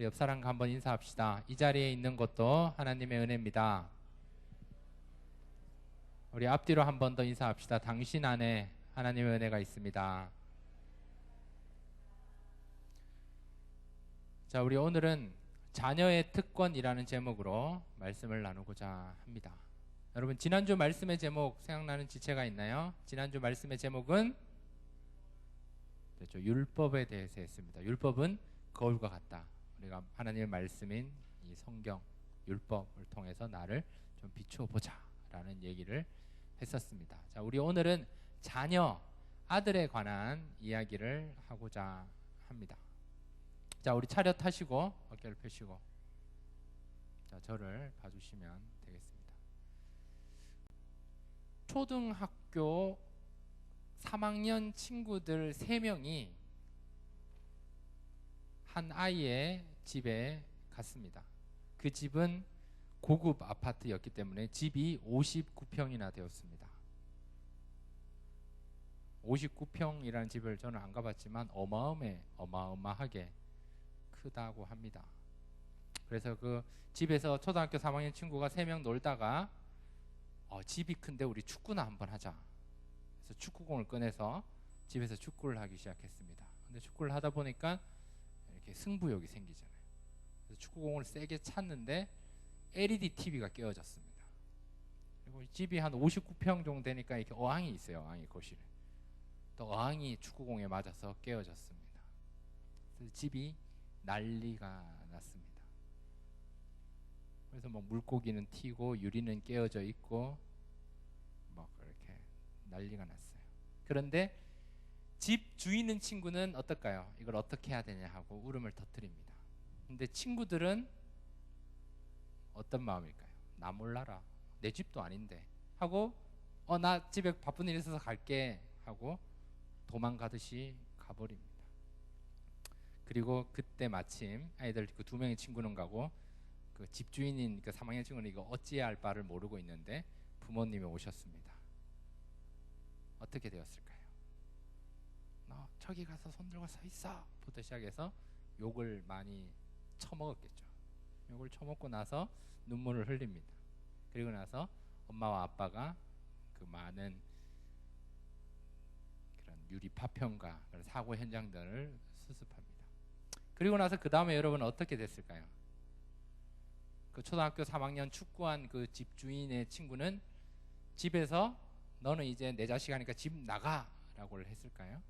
우리 옆 사람과 한번 인사합시다. 이 자리에 있는 것도 하나님의 은혜입니다. 우리 앞뒤로 한번 더 인사합시다. 당신 안에 하나님의 은혜가 있습니다. 자, 우리 오늘은 자녀의 특권이라는 제목으로 말씀을 나누고자 합니다. 여러분, 지난주 말씀의 제목 생각나는 지체가 있나요? 지난주 말씀의 제목은 그렇죠. 율법에 대해서 했습니다. 율법은 거울과 같다. 우리가 하나님의 말씀인 이 성경 율법을 통해서 나를 좀 비추어 보자라는 얘기를 했었습니다. 자, 우리 오늘은 자녀 아들에 관한 이야기를 하고자 합니다. 자, 우리 차렷 하시고 어깨를 펴시고 자, 저를 봐주시면 되겠습니다. 초등학교 3학년 친구들 3명이 한 아이의 집에 갔습니다. 그 집은 고급 아파트였기 때문에 집이 59평이나 되었습니다. 59평이라는 집을 저는 안 가봤지만 어마어마해, 어마어마하게 크다고 합니다. 그래서 그 집에서 초등학교 3학년 친구가 3명 놀다가 어, 집이 큰데 우리 축구나 한번 하자. 그래서 축구공을 꺼내서 집에서 축구를 하기 시작했습니다. 근데 축구를 하다 보니까 이렇게 승부욕이. 그래서 축구공을 세게 찼는데 LED TV가 깨어졌습니다. 그리고 집이 한 59평 정도 되니까 이렇게 어항이 있어요. 어항이 거실에. 또 어항이 축구공에 맞아서 깨어졌습니다. 그래서 집이 난리가 났습니다. 그래서 뭐 물고기는 튀고 유리는 깨어져 있고 뭐 그렇게 난리가 났어요. 그런데 집 주인은 친구는 어떨까요? 이걸 어떻게 해야 되냐 하고 울음을 터뜨립니다. 근데 친구들은 어떤 마음일까요? 나 몰라라. 내 집도 아닌데. 하고 어 나 집에 바쁜 일 있어서 갈게 하고 도망가듯이 가버립니다. 그리고 그때 마침 아이들 그 두 명의 친구는 가고 그 집주인인 그 3학년 친구는 이거 어찌해야 할 바를 모르고 있는데 부모님이 오셨습니다. 어떻게 되었을까요? 너 저기 가서 손 들고 서 있어. 부터 시작해서 욕을 많이 처먹었겠죠. 욕을 처먹고 나서 눈물을 흘립니다. 그리고 나서 엄마와 아빠가 그 많은 그런 유리 파편과 사고 현장들을 수습합니다. 그리고 나서 그 다음에 여러분 어떻게 됐을까요? 그 초등학교 3학년 축구한 그 집주인의 친구는 집에서 너는 이제 내 자식 하니까 집 나가라고 했을까요?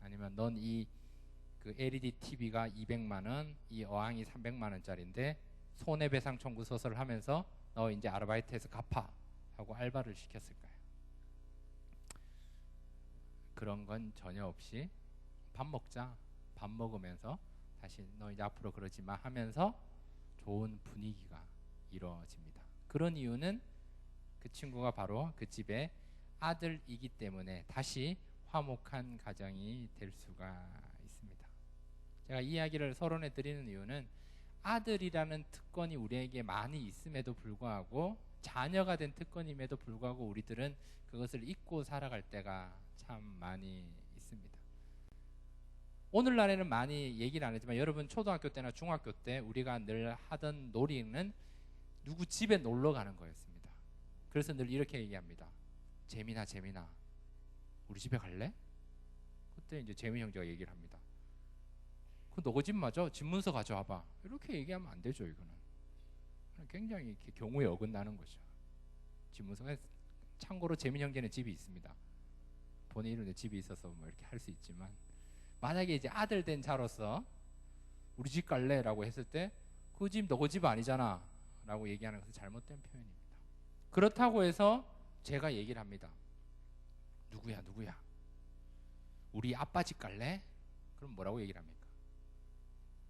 아니면 넌 이 그 LED TV가 200만 원, 이 어항이 300만 원짜리인데 손해배상 청구 소설을 하면서 너 이제 아르바이트해서 갚아 하고 알바를 시켰을까요? 그런 건 전혀 없이 밥 먹자, 밥 먹으면서 다시 너 이제 앞으로 그러지 마 하면서 좋은 분위기가 이루어집니다. 그런 이유는 그 친구가 바로 그 집의 아들이기 때문에 다시 화목한 가정이 될 수가. 제가 이 이야기를 서론에 드리는 이유는 아들이라는 특권이 우리에게 많이 있음에도 불구하고 자녀가 된 특권임에도 불구하고 우리들은 그것을 잊고 살아갈 때가 참 많이 있습니다. 오늘날에는 많이 얘기를 안 하지만 여러분 초등학교 때나 중학교 때 우리가 늘 하던 놀이는 누구 집에 놀러 가는 거였습니다. 그래서 늘 이렇게 얘기합니다. 재민아, 재민아, 우리 집에 갈래? 그때 이제 재민 형제가 얘기를 합니다. 그 너가 집 맞아? 집 문서 가져와봐. 이렇게 얘기하면 안 되죠, 이거는. 굉장히 이렇게 경우에 어긋나는 거죠. 집 문서가 참고로 재민 형제는 집이 있습니다. 본인 이름에 집이 있어서 뭐 이렇게 할 수 있지만 만약에 이제 아들 된 자로서 우리 집 갈래라고 했을 때 그 집 너희 집 아니잖아 라고 얘기하는 것은 잘못된 표현입니다. 그렇다고 해서 제가 얘기를 합니다. 누구야 누구야 우리 아빠 집 갈래? 그럼 뭐라고 얘기를 합니까?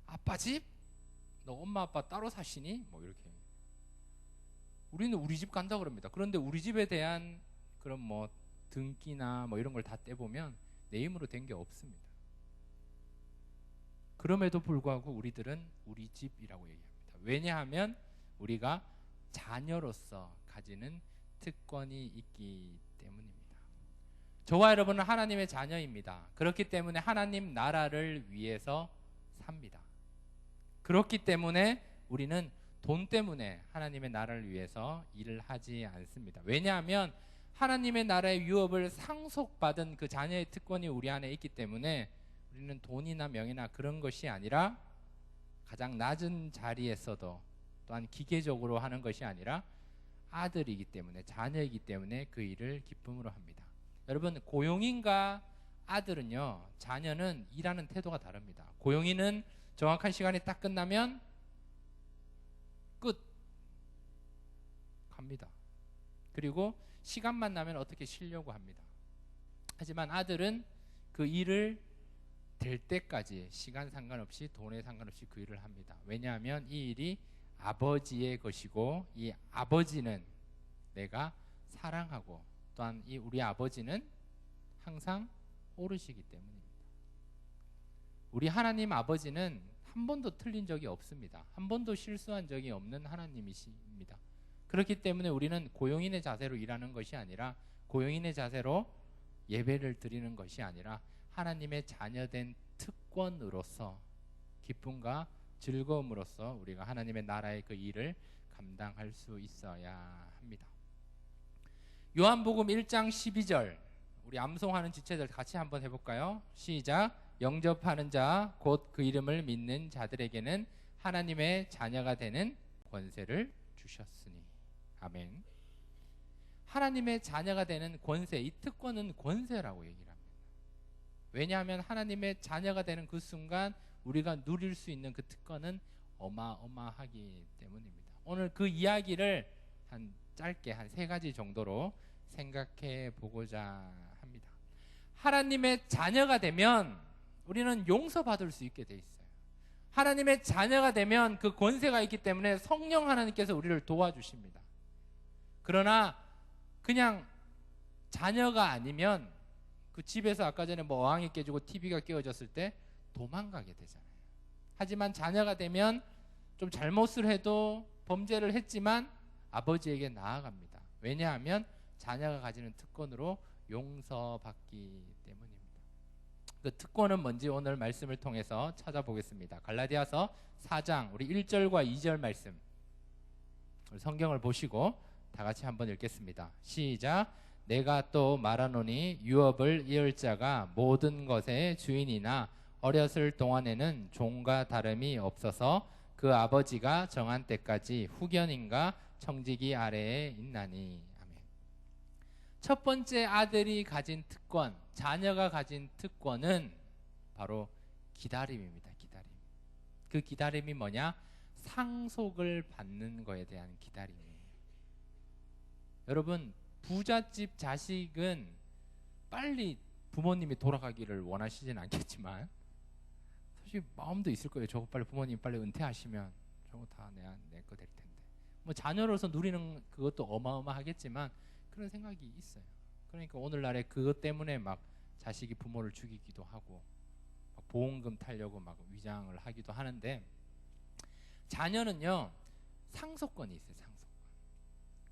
아빠 집? 너 엄마 아빠 따로 사시니? 뭐 이렇게 우리는 우리 집 간다 그럽니다. 그런데 우리 집에 대한 그런 뭐 등기나 뭐 이런 걸 다 떼보면 내 힘으로 된 게 없습니다. 그럼에도 불구하고 우리들은 우리 집이라고 얘기합니다. 왜냐하면 우리가 자녀로서 가지는 특권이 있기 때문입니다. 저와 여러분은 하나님의 자녀입니다. 그렇기 때문에 하나님 나라를 위해서 삽니다. 그렇기 때문에 우리는 돈 때문에 하나님의 나라를 위해서 일을 하지 않습니다. 왜냐하면 하나님의 나라의 유업을 상속받은 그 자녀의 특권이 우리 안에 있기 때문에 우리는 돈이나 명예나 그런 것이 아니라 가장 낮은 자리에서도 또한 기계적으로 하는 것이 아니라 아들이기 때문에 자녀이기 때문에 그 일을 기쁨으로 합니다. 여러분 고용인과 아들은요 자녀는 일하는 태도가 다릅니다. 고용인은 정확한 시간이 딱 끝나면 끝 갑니다. 그리고 시간만 나면 어떻게 쉬려고 합니다. 하지만 아들은 그 일을 될 때까지 시간 상관없이 돈에 상관없이 그 일을 합니다. 왜냐하면 이 일이 아버지의 것이고 이 아버지는 내가 사랑하고 또한 이 우리 아버지는 항상 오르시기 때문입니다. 우리 하나님 아버지는 한 번도 틀린 적이 없습니다. 한 번도 실수한 적이 없는 하나님이십니다. 그렇기 때문에 우리는 고용인의 자세로 일하는 것이 아니라 고용인의 자세로 예배를 드리는 것이 아니라 하나님의 자녀된 특권으로서 기쁨과 즐거움으로써 우리가 하나님의 나라의 그 일을 감당할 수 있어야 합니다. 요한복음 1장 12절 우리 암송하는 지체들 같이 한번 해볼까요? 시작 영접하는 자 곧 그 이름을 믿는 자들에게는 하나님의 자녀가 되는 권세를 주셨으니 아멘. 하나님의 자녀가 되는 권세 이 특권은 권세라고 얘기를 합니다. 왜냐하면 하나님의 자녀가 되는 그 순간 우리가 누릴 수 있는 그 특권은 어마어마하기 때문입니다. 오늘 그 이야기를 한 짧게 한 세 가지 정도로 생각해 보고자 합니다. 하나님의 자녀가 되면 우리는 용서받을 수 있게 돼 있어요. 하나님의 자녀가 되면 그 권세가 있기 때문에 성령 하나님께서 우리를 도와주십니다. 그러나 그냥 자녀가 아니면 그 집에서 아까 전에 뭐 어항이 깨지고 TV가 깨어졌을 때 도망가게 되잖아요. 하지만 자녀가 되면 좀 잘못을 해도 범죄를 했지만 아버지에게 나아갑니다. 왜냐하면 자녀가 가지는 특권으로 용서받기 때문입니다. 그 특권은 뭔지 오늘 말씀을 통해서 찾아보겠습니다. 갈라디아서 4장 우리 1절과 2절 말씀. 성경을 보시고 다 같이 한번 읽겠습니다. 시작. 내가 또 말하노니 유업을 이을 자가 모든 것의 주인이나 어렸을 동안에는 종과 다름이 없어서 그 아버지가 정한 때까지 후견인과 청지기 아래에 있나니 아멘. 첫 번째 아들이 가진 특권, 자녀가 가진 특권은 바로 기다림입니다. 기다림. 그 기다림이 뭐냐? 상속을 받는 거에 대한 기다림이에요. 여러분 부잣집 자식은 빨리 부모님이 돌아가기를 원하시진 않겠지만 사실 마음도 있을 거예요. 저거 빨리 부모님 빨리 은퇴하시면 저거 다내내거 될 텐데. 뭐 자녀로서 누리는 그것도 어마어마하겠지만 그런 생각이 있어요. 그러니까 오늘날에 그것 때문에 막 자식이 부모를 죽이기도 하고 보험금 타려고 막 위장을 하기도 하는데 자녀는요 상속권이 있어요. 상속권.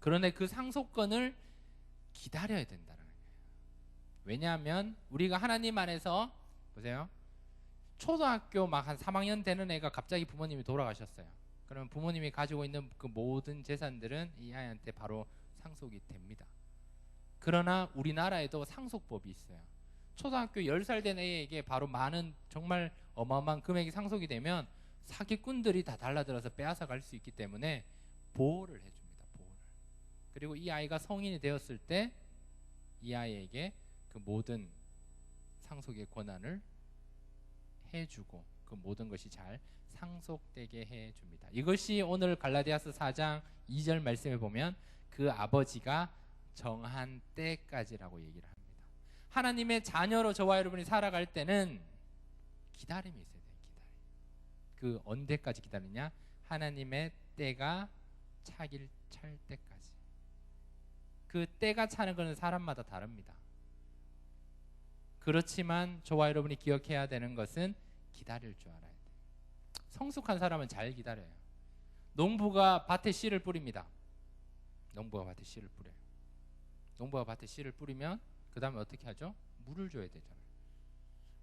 그런데 그 상속권을 기다려야 된다는 거예요. 왜냐하면 우리가 하나님 안에서 보세요. 초등학교 막 한 3학년 되는 애가 갑자기 부모님이 돌아가셨어요. 그러면 부모님이 가지고 있는 그 모든 재산들은 이 아이한테 바로 상속이 됩니다. 그러나 우리나라에도 상속법이 있어요. 초등학교 10살 된 애에게 바로 많은 정말 어마어마한 금액이 상속이 되면 사기꾼들이 다 달라들어서 빼앗아 갈 수 있기 때문에 보호를 해줍니다. 보호를. 그리고 이 아이가 성인이 되었을 때 이 아이에게 그 모든 상속의 권한을 해주고 그 모든 것이 잘 상속되게 해줍니다. 이것이 오늘 갈라디아서 4장 2절 말씀에 보면 그 아버지가 정한 때까지라고 얘기를 합니다. 하나님의 자녀로 저와 여러분이 살아갈 때는 기다림이 있어야 돼요. 기다림. 그 언제까지 기다리냐? 하나님의 때가 차길 찰 때까지. 그 때가 차는 것은 사람마다 다릅니다. 그렇지만 저와 여러분이 기억해야 되는 것은 기다릴 줄 알아야 돼. 성숙한 사람은 잘 기다려요. 농부가 밭에 씨를 뿌립니다. 농부가 밭에 씨를 뿌려요. 농부가 밭에 씨를 뿌리면 그 다음에 어떻게 하죠? 물을 줘야 되잖아요.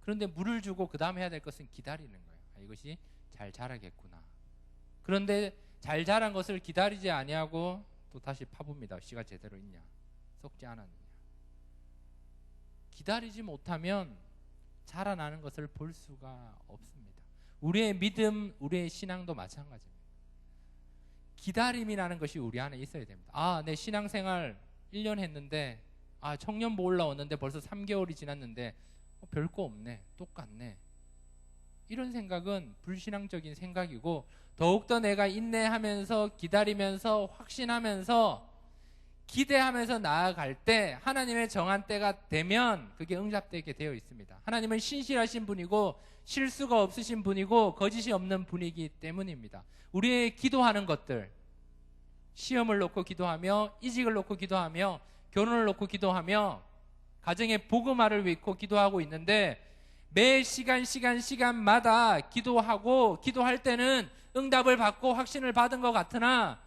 그런데 물을 주고 그 다음에 해야 될 것은 기다리는 거예요. 아, 이것이 잘 자라겠구나. 그런데 잘 자란 것을 기다리지 아니하고 또 다시 파봅니다. 씨가 제대로 있냐, 썩지 않았느냐. 기다리지 못하면 자라나는 것을 볼 수가 없습니다. 우리의 믿음, 우리의 신앙도 마찬가지입니다. 기다림이라는 것이 우리 안에 있어야 됩니다. 아, 내 신앙생활 1년 했는데 아, 청년부 올라왔는데 벌써 3개월이 지났는데 어, 별거 없네. 똑같네. 이런 생각은 불신앙적인 생각이고 더욱더 내가 인내하면서 기다리면서 확신하면서 기대하면서 나아갈 때 하나님의 정한 때가 되면 그게 응답되게 되어 있습니다. 하나님은 신실하신 분이고 실수가 없으신 분이고 거짓이 없는 분이기 때문입니다. 우리의 기도하는 것들 시험을 놓고 기도하며 이직을 놓고 기도하며 결혼을 놓고 기도하며 가정의 복음화를 위고 기도하고 있는데 매 시간 시간 시간마다 기도하고 기도할 때는 응답을 받고 확신을 받은 것 같으나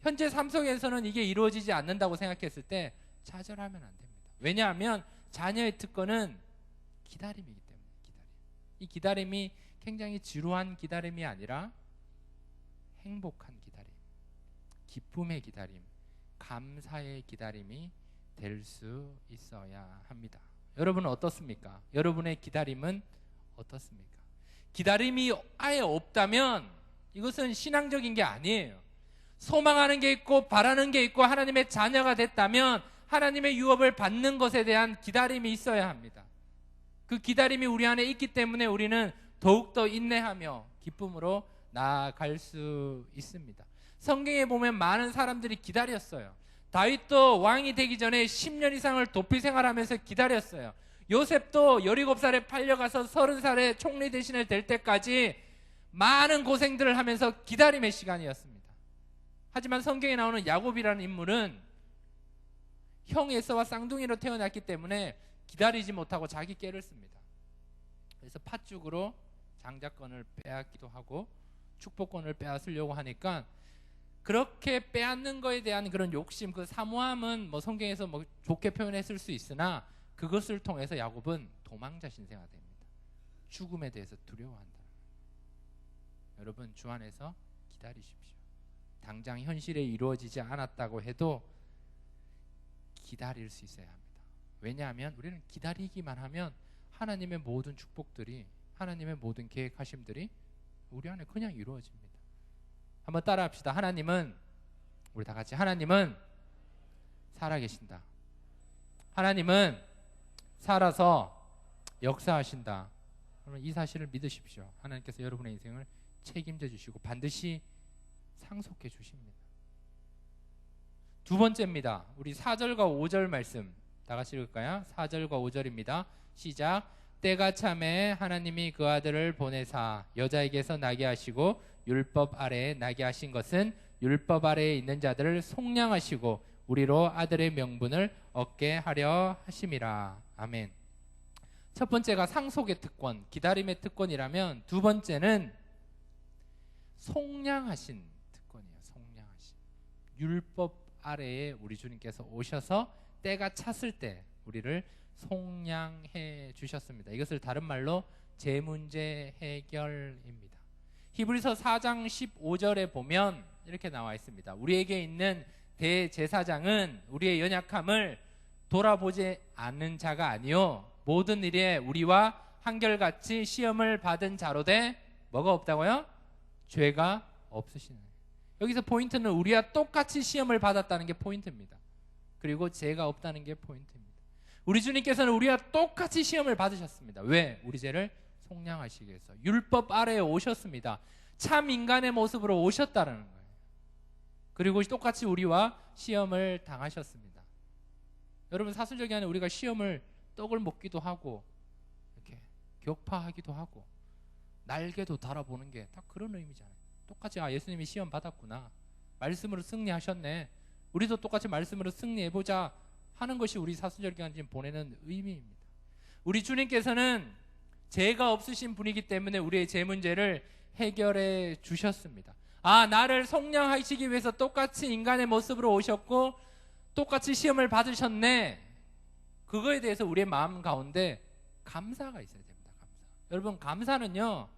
현재 삶 속에서는 이게 이루어지지 않는다고 생각했을 때 좌절하면 안 됩니다. 왜냐하면 자녀의 특권은 기다림이기 때문에 기다림. 이 기다림이 굉장히 지루한 기다림이 아니라 행복한 기쁨의 기다림, 감사의 기다림이 될 수 있어야 합니다. 여러분은 어떻습니까? 여러분의 기다림은 어떻습니까? 기다림이 아예 없다면 이것은 신앙적인 게 아니에요. 소망하는 게 있고 바라는 게 있고 하나님의 자녀가 됐다면 하나님의 유업을 받는 것에 대한 기다림이 있어야 합니다. 그 기다림이 우리 안에 있기 때문에 우리는 더욱더 인내하며 기쁨으로 나아갈 수 있습니다. 성경에 보면 많은 사람들이 기다렸어요. 다윗도 왕이 되기 전에 10년 이상을 도피 생활하면서 기다렸어요. 요셉도 17살에 팔려가서 30살에 총리 대신에 될 때까지 많은 고생들을 하면서 기다림의 시간이었습니다. 하지만 성경에 나오는 야곱이라는 인물은 형 에서와 쌍둥이로 태어났기 때문에 기다리지 못하고 자기 깨를 씁니다. 그래서 팥죽으로 장자권을 빼앗기도 하고 축복권을 빼앗으려고 하니까 그렇게 빼앗는 거에 대한 그런 욕심, 그 사모함은 뭐 성경에서 뭐 좋게 표현했을 수 있으나 그것을 통해서 야곱은 도망자 신세가 됩니다. 죽음에 대해서 두려워한다. 여러분 주 안에서 기다리십시오. 당장 현실에 이루어지지 않았다고 해도 기다릴 수 있어야 합니다. 왜냐하면 우리는 기다리기만 하면 하나님의 모든 축복들이 하나님의 모든 계획하심들이 우리 안에 그냥 이루어집니다. 한번 따라 합시다. 하나님은 우리 다 같이 하나님은 살아계신다. 하나님은 살아서 역사하신다. 그러면 이 사실을 믿으십시오. 하나님께서 여러분의 인생을 책임져 주시고 반드시 상속해 주십니다. 두 번째입니다. 우리 4절과 5절 말씀 다 같이 읽을까요? 4절과 5절입니다. 시작. 때가 참에 하나님이 그 아들을 보내사 여자에게서 나게 하시고 율법 아래에 나게 하신 것은 율법 아래에 있는 자들을 속량하시고 우리로 아들의 명분을 얻게 하려 하심이라. 아멘. 첫 번째가 상속의 특권, 기다림의 특권이라면 두 번째는 속량하신 특권이에요. 속량하신. 율법 아래에 우리 주님께서 오셔서 때가 찼을 때 우리를 속량해 주셨습니다. 이것을 다른 말로 재문제 해결입니다. 히브리서 4장 15절에 보면 이렇게 나와 있습니다. 우리에게 있는 대제사장은 우리의 연약함을 돌아보지 않는 자가 아니요 모든 일에 우리와 한결같이 시험을 받은 자로 돼 뭐가 없다고요? 죄가 없으시는 여기서 포인트는 우리와 똑같이 시험을 받았다는 게 포인트입니다. 그리고 죄가 없다는 게 포인트입니다. 우리 주님께서는 우리와 똑같이 시험을 받으셨습니다. 왜? 우리 죄를 속량하시기 위해서 율법 아래에 오셨습니다. 참 인간의 모습으로 오셨다는 거예요. 그리고 똑같이 우리와 시험을 당하셨습니다. 여러분 사슬적이 안에 우리가 시험을 떡을 먹기도 하고 이렇게 격파하기도 하고 날개도 달아보는 게 다 그런 의미잖아요. 똑같이 아 예수님이 시험 받았구나. 말씀으로 승리하셨네. 우리도 똑같이 말씀으로 승리해 보자 하는 것이 우리 사순절 기간 지금 보내는 의미입니다. 우리 주님께서는 죄가 없으신 분이기 때문에 우리의 죄 문제를 해결해 주셨습니다. 아, 나를 속량하시기 위해서 똑같이 인간의 모습으로 오셨고 똑같이 시험을 받으셨네. 그거에 대해서 우리의 마음 가운데 감사가 있어야 됩니다. 감사. 여러분, 감사는요.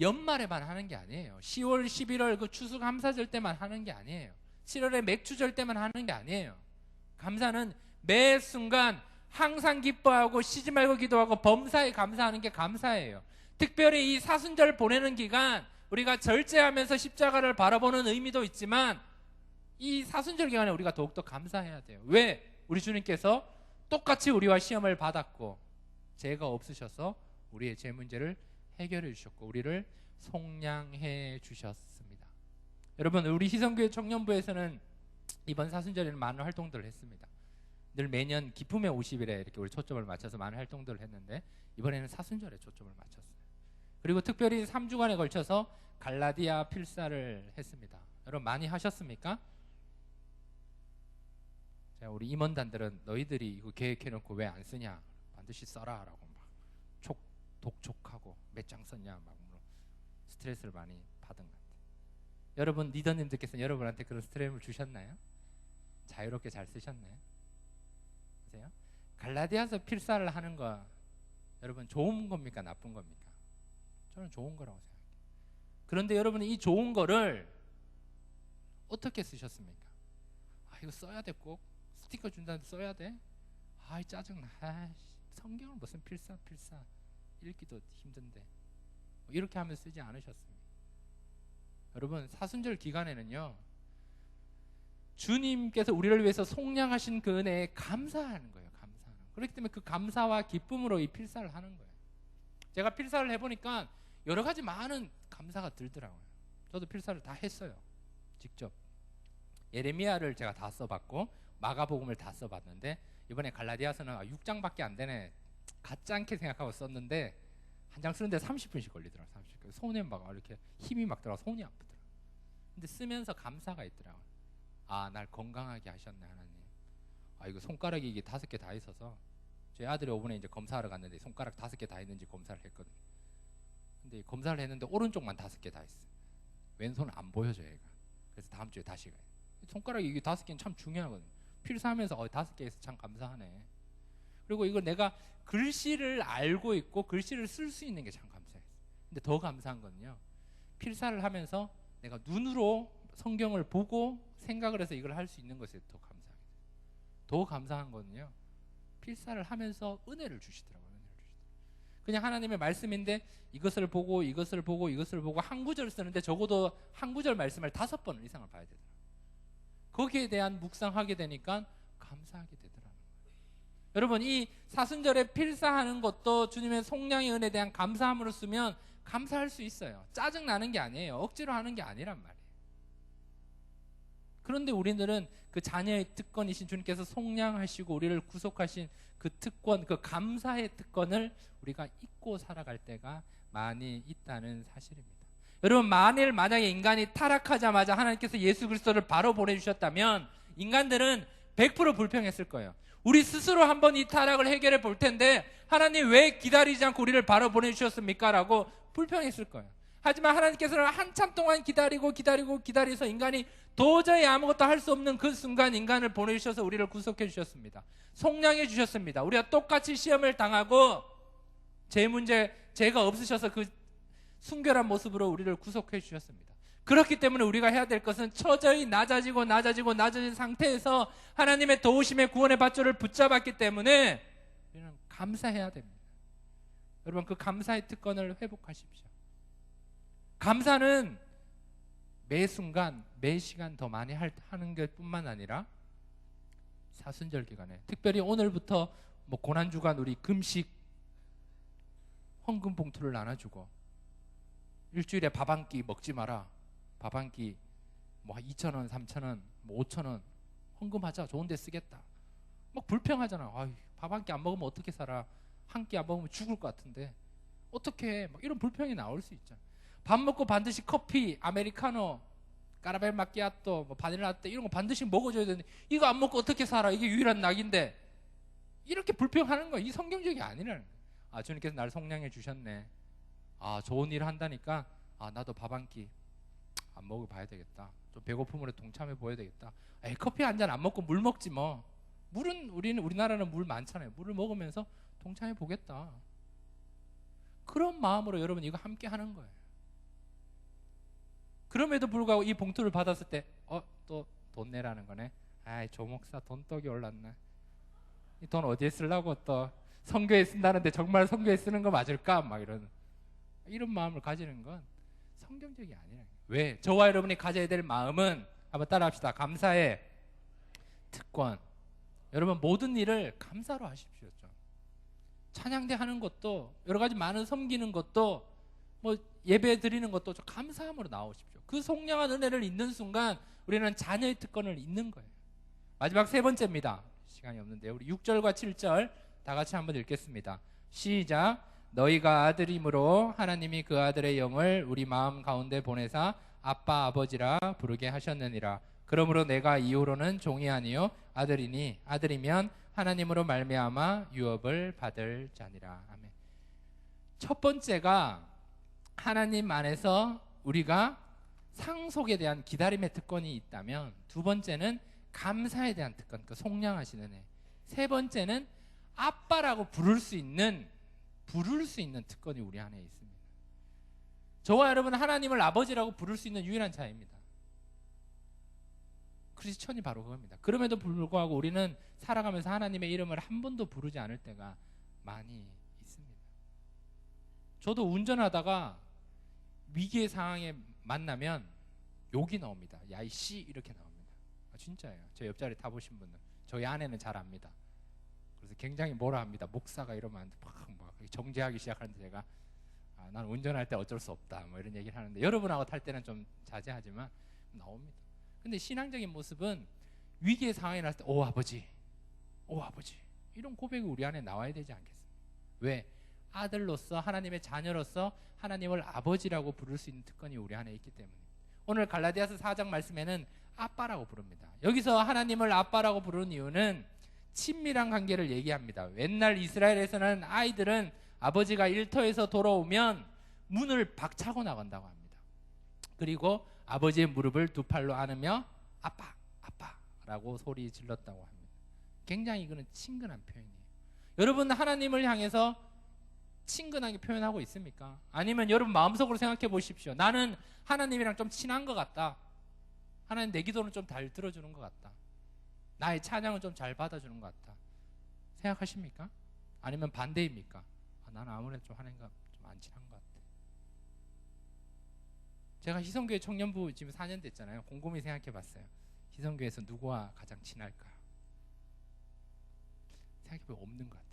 연말에만 하는 게 아니에요. 10월, 11월 그 추수 감사절 때만 하는 게 아니에요. 7월에 맥주절 때만 하는 게 아니에요. 감사는 매 순간 항상 기뻐하고 쉬지 말고 기도하고 범사에 감사하는 게 감사예요. 특별히 이 사순절 보내는 기간 우리가 절제하면서 십자가를 바라보는 의미도 있지만 이 사순절 기간에 우리가 더욱더 감사해야 돼요. 왜? 우리 주님께서 똑같이 우리와 시험을 받았고 죄가 없으셔서 우리의 죄 문제를 해결해 주셨고 우리를 속량해 주셨습니다. 여러분 우리 희성교회 청년부에서는 이번 사순절에는 많은 활동들을 했습니다. 늘 매년 기쁨의 50일에 이렇게 우리 초점을 맞춰서 많은 활동들을 했는데 이번에는 사순절에 초점을 맞췄어요. 그리고 특별히 3주간에 걸쳐서 갈라디아 필사를 했습니다. 여러분 많이 하셨습니까? 자, 우리 임원단들은 너희들이 이거 계획해놓고 왜 안 쓰냐? 반드시 써라라고 막 촉, 독촉하고 몇 장 썼냐 막 스트레스를 많이 받은 것 같아요. 여러분 리더님들께서 여러분한테 그런 스트레스를 주셨나요? 자유롭게 잘 쓰셨나요? 갈라디아서 필사를 하는 거 여러분 좋은 겁니까 나쁜 겁니까? 저는 좋은 거라고 생각해요. 그런데 여러분 이 좋은 거를 어떻게 쓰셨습니까? 아 이거 써야 돼 꼭. 스티커 준다는데 써야 돼? 아이 짜증나. 아, 성경은 무슨 필사 필사 읽기도 힘든데 뭐 이렇게 하면 쓰지 않으셨습니다. 여러분 사순절 기간에는요 주님께서 우리를 위해서 속량하신 그 은혜에 감사하는 거예요. 그렇기 때문에 그 감사와 기쁨으로 이 필사를 하는 거예요. 제가 필사를 해보니까 여러 가지 많은 감사가 들더라고요. 저도 필사를 다 했어요. 직접. 예레미야를 제가 다 써봤고 마가복음을 다 써봤는데 이번에 갈라디아서는 6장밖에 안 되네 같지 않게 생각하고 썼는데 한 장 쓰는데 30분씩 걸리더라고요. 30분. 손에 막 이렇게 힘이 막 들어가 손이 아프더라고요. 근데 쓰면서 감사가 있더라고요. 아, 날 건강하게 하셨네 하나님. 아, 이거 손가락이 이게 다섯 개 다 있어서 제 아들이 오번에 이제 검사하러 갔는데 손가락 다섯 개 다 있는지 검사를 했거든요. 근데 검사를 했는데 오른쪽만 다섯 개 다 있어. 왼손은 안 보여줘 얘가. 그래서 다음 주에 다시 가요. 손가락이 이게 다섯 개는 참 중요하거든요. 필사하면서 어, 다섯 개에서 참 감사하네. 그리고 이걸 내가 글씨를 알고 있고 글씨를 쓸 수 있는 게 참 감사해요. 근데 더 감사한 거는요. 필사를 하면서 내가 눈으로 성경을 보고 생각을 해서 이걸 할 수 있는 것에 더 감사해요. 더 감사한 거는요. 필사를 하면서 은혜를 주시더라고요. 은혜를 주시더라고요. 그냥 하나님의 말씀인데 이것을 보고 이것을 보고 이것을 보고 한 구절 쓰는데 적어도 한 구절 말씀을 다섯 번 이상을 봐야 되더라고요. 거기에 대한 묵상하게 되니까 감사하게 되더라는 거예요. 여러분 이 사순절에 필사하는 것도 주님의 속량의 은혜에 대한 감사함으로 쓰면 감사할 수 있어요. 짜증 나는 게 아니에요. 억지로 하는 게 아니란 말이에요. 그런데 우리들은 그 자녀의 특권이신 주님께서 속량하시고 우리를 구속하신 그 특권, 그 감사의 특권을 우리가 잊고 살아갈 때가 많이 있다는 사실입니다. 여러분 만일 만약에 인간이 타락하자마자 하나님께서 예수 그리스도를 바로 보내주셨다면 인간들은 100% 불평했을 거예요. 우리 스스로 한번 이 타락을 해결해 볼 텐데 하나님 왜 기다리지 않고 우리를 바로 보내주셨습니까? 라고 불평했을 거예요. 하지만 하나님께서는 한참 동안 기다리고 기다리고 기다려서 인간이 도저히 아무것도 할 수 없는 그 순간 인간을 보내주셔서 우리를 구속해 주셨습니다. 속량해 주셨습니다. 우리가 똑같이 시험을 당하고 제 문제, 죄가 없으셔서 그 순결한 모습으로 우리를 구속해 주셨습니다. 그렇기 때문에 우리가 해야 될 것은 처저히 낮아지고 낮아지고 낮아진 상태에서 하나님의 도우심의 구원의 밧줄을 붙잡았기 때문에 우리는 감사해야 됩니다. 여러분 그 감사의 특권을 회복하십시오. 감사는 매 순간 매 시간 더 많이 하는 것뿐만 아니라 사순절 기간에 특별히 오늘부터 뭐 고난 주간 우리 금식 헌금 봉투를 나눠주고 일주일에 밥 한 끼 먹지 마라. 밥 한 끼 뭐 2천 원, 3천 원, 뭐 5천 원 헌금하자. 좋은 데 쓰겠다. 막 불평하잖아. 밥한 끼 안 먹으면 어떻게 살아? 한 끼 안 먹으면 죽을 것 같은데 어떻게 해? 막 이런 불평이 나올 수 있잖아. 밥 먹고 반드시 커피, 아메리카노, 까라멜 마끼아또, 뭐 바닐라 라떼 이런 거 반드시 먹어줘야 되는데 이거 안 먹고 어떻게 살아? 이게 유일한 낙인데 이렇게 불평하는 거이 성경적이 아니라는. 아 주님께서 나를 속량해 주셨네. 아 좋은 일 한다니까 아 나도 밥 한 끼 안 먹어 봐야 되겠다. 좀 배고픔으로 동참해 보여야 되겠다. 에이 커피 한 잔 안 먹고 물 먹지 뭐. 물은 우리는 우리나라는 물 많잖아요. 물을 먹으면서 동참해 보겠다. 그런 마음으로 여러분 이거 함께 하는 거예요. 그럼에도 불구하고 이 봉투를 받았을 때 어 또 돈 내라는 거네. 아이 조목사 돈떡이 올랐네. 이돈 어디에 쓰려고 또 성교에 쓴다는데 정말 성교에 쓰는 거 맞을까? 막 이런 이런 마음을 가지는 건 성경적이 아니라. 왜? 저와 여러분이 가져야 될 마음은 한번 따라합시다. 감사의 특권. 여러분 모든 일을 감사로 하십시오. 좀. 찬양대 하는 것도 여러 가지 많은 섬기는 것도 뭐 예배 드리는 것도 좀 감사함으로 나오십시오. 그 속량한 은혜를 있는 순간 우리는 자녀의 특권을 있는 거예요. 마지막 세 번째입니다. 시간이 없는데 우리 6절과 7절 다 같이 한번 읽겠습니다. 시작. 너희가 아들이므로 하나님이 그 아들의 영을 우리 마음 가운데 보내사 아빠 아버지라 부르게 하셨느니라. 그러므로 내가 이후로는 종이 아니요 아들이니 아들이면 하나님으로 말미암아 유업을 받을 자니라. 아멘. 첫 번째가 하나님 안에서 우리가 상속에 대한 기다림의 특권이 있다면 두 번째는 감사에 대한 특권, 그 속량하시는 애. 세 번째는 아빠라고 부를 수 있는 부를 수 있는 특권이 우리 안에 있습니다. 저와 여러분은 하나님을 아버지라고 부를 수 있는 유일한 자입니다. 크리스천이 바로 그겁니다. 그럼에도 불구하고 우리는 살아가면서 하나님의 이름을 한 번도 부르지 않을 때가 많이 있습니다. 저도 운전하다가 위기의 상황에 만나면 욕이 나옵니다. 야이 씨 이렇게 나옵니다. 아, 진짜예요. 저 옆자리 타보신 분은 저희 아내는 잘 압니다. 그래서 굉장히 뭐라 합니다. 목사가 이러면 막, 정죄하기 시작하는데 제가 아, 난 운전할 때 어쩔 수 없다 뭐 이런 얘기를 하는데 여러분하고 탈 때는 좀 자제하지만 나옵니다. 근데 신앙적인 모습은 위기의 상황이 났을 때, 오 아버지, 오 아버지 이런 고백이 우리 안에 나와야 되지 않겠습니까? 왜? 아들로서 하나님의 자녀로서 하나님을 아버지라고 부를 수 있는 특권이 우리 안에 있기 때문에 오늘 갈라디아서 4장 말씀에는 아빠라고 부릅니다. 여기서 하나님을 아빠라고 부르는 이유는 친밀한 관계를 얘기합니다. 옛날 이스라엘에서는 아이들은 아버지가 일터에서 돌아오면 문을 박차고 나간다고 합니다. 그리고 아버지의 무릎을 두 팔로 안으며 아빠, 아빠라고 소리 질렀다고 합니다. 굉장히 이거는 친근한 표현이에요. 여러분 하나님을 향해서 친근하게 표현하고 있습니까? 아니면 여러분 마음속으로 생각해 보십시오. 나는 하나님이랑 좀 친한 것 같다. 하나님 내 기도는 좀 잘 들어주는 것 같다. 나의 찬양은 좀 잘 받아주는 것 같다. 생각하십니까? 아니면 반대입니까? 아, 나는 아무래도 좀 하나님과 좀 안 친한 것 같아. 제가 희성교회 청년부 지금 4년 됐잖아요. 곰곰이 생각해 봤어요. 희성교회에서 누구와 가장 친할까? 생각해보면 없는 것 같아요.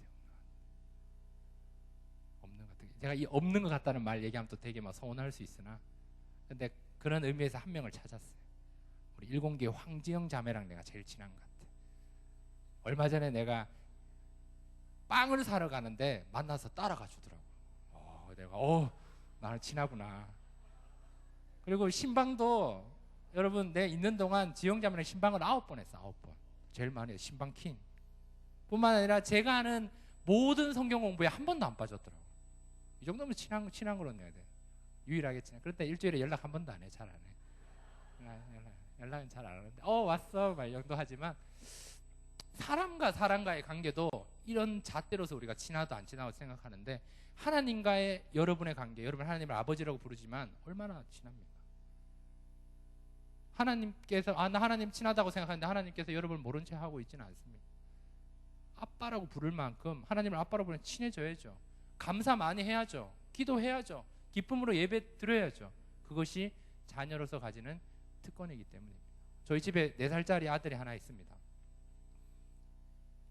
제가 이 없는 것 같다는 말 얘기하면 또 되게 막 서운할 수 있으나 근데 그런 의미에서 한 명을 찾았어요. 우리 일공계 황지영 자매랑 내가 제일 친한 것 같아. 얼마 전에 내가 빵을 사러 가는데 만나서 따라가 주더라고. 어, 내가 어 나는 친하구나. 그리고 신방도 여러분 내 있는 동안 지영 자매랑 신방을 아홉 번 했어 아홉 번. 제일 많이 신방 킹. 뿐만 아니라 제가 하는 모든 성경 공부에 한 번도 안 빠졌더라고. 이 정도면 친한 친한 거로 내야 돼. 유일하게 친한. 그런데 일주일에 연락 한 번도 안 해. 잘 안 해. 연락, 연락은 잘 안 하는데 어 왔어 막 정도 하지만 사람과 사람과의 관계도 이런 잣대로서 우리가 친하도 안 친하고 생각하는데 하나님과의 여러분의 관계, 여러분 하나님을 아버지라고 부르지만 얼마나 친합니까? 하나님께서 아 나 하나님 친하다고 생각하는데 하나님께서 여러분을 모른 채 하고 있지는 않습니다. 아빠라고 부를 만큼 하나님을 아빠라고 부르면 친해져야죠. 감사 많이 해야죠. 기도해야죠. 기쁨으로 예배 드려야죠. 그것이 자녀로서 가지는 특권이기 때문입니다. 저희 집에 4살짜리 아들이 하나 있습니다.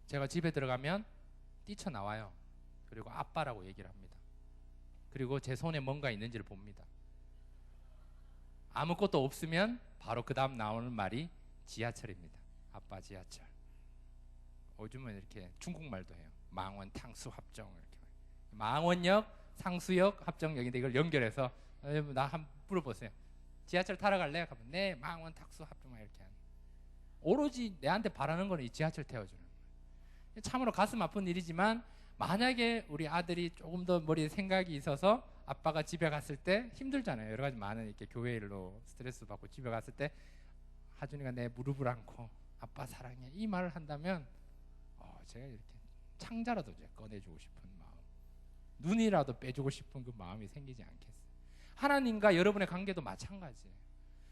제가 집에 들어가면 뛰쳐나와요. 그리고 아빠라고 얘기를 합니다. 그리고 제 손에 뭔가 있는지를 봅니다. 아무것도 없으면 바로 그 다음 나오는 말이 지하철입니다. 아빠 지하철. 요즘은 이렇게 중국말도 해요. 망원 탕수 합정 이렇게. 망원역, 상수역, 합정역인데 이걸 연결해서 나 한번 물어보세요. 지하철 타러 갈래? 가면 네, 망원 탁수 합정 이렇게 하는. 오로지 내한테 바라는 거는 이 지하철 태워주는 거예요. 참으로 가슴 아픈 일이지만 만약에 우리 아들이 조금 더 머리에 생각이 있어서 아빠가 집에 갔을 때 힘들잖아요. 여러 가지 많은 이렇게 교회 일로 스트레스 받고 집에 갔을 때 하준이가 내 무릎을 안고 아빠 사랑해 이 말을 한다면 어, 제가 이렇게 창자라도 꺼내주고 싶은 눈이라도 빼주고 싶은 그 마음이 생기지 않겠어요. 하나님과 여러분의 관계도 마찬가지예요.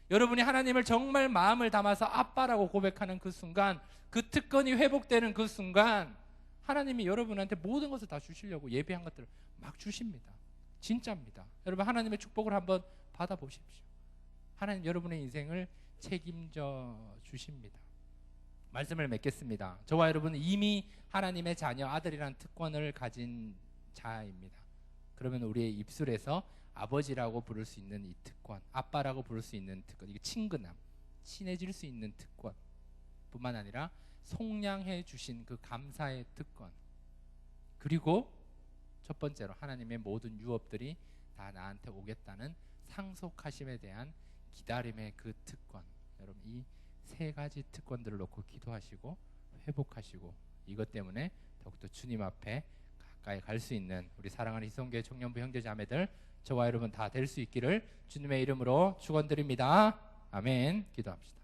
여러분이 하나님을 정말 마음을 담아서 아빠라고 고백하는 그 순간, 그 특권이 회복되는 그 순간, 하나님이 여러분한테 모든 것을 다 주시려고 예비한 것들을 막 주십니다. 진짜입니다. 여러분 하나님의 축복을 한번 받아보십시오. 하나님 여러분의 인생을 책임져 주십니다. 말씀을 맺겠습니다. 저와 여러분은 이미 하나님의 자녀 아들이라는 특권을 가진 자입니다. 그러면 우리의 입술에서 아버지라고 부를 수 있는 이 특권, 아빠라고 부를 수 있는 특권, 이게 친근함, 친해질 수 있는 특권, 뿐만 아니라 속량해 주신 그 감사의 특권, 그리고 첫 번째로 하나님의 모든 유업들이 다 나한테 오겠다는 상속하심에 대한 기다림의 그 특권. 여러분 이 세 가지 특권들을 놓고 기도하시고 회복하시고 이것 때문에 더욱더 주님 앞에 가까이 갈 수 있는 우리 사랑하는 희성교회 청년부 형제 자매들 저와 여러분 다 될 수 있기를 주님의 이름으로 축원드립니다. 아멘. 기도합시다.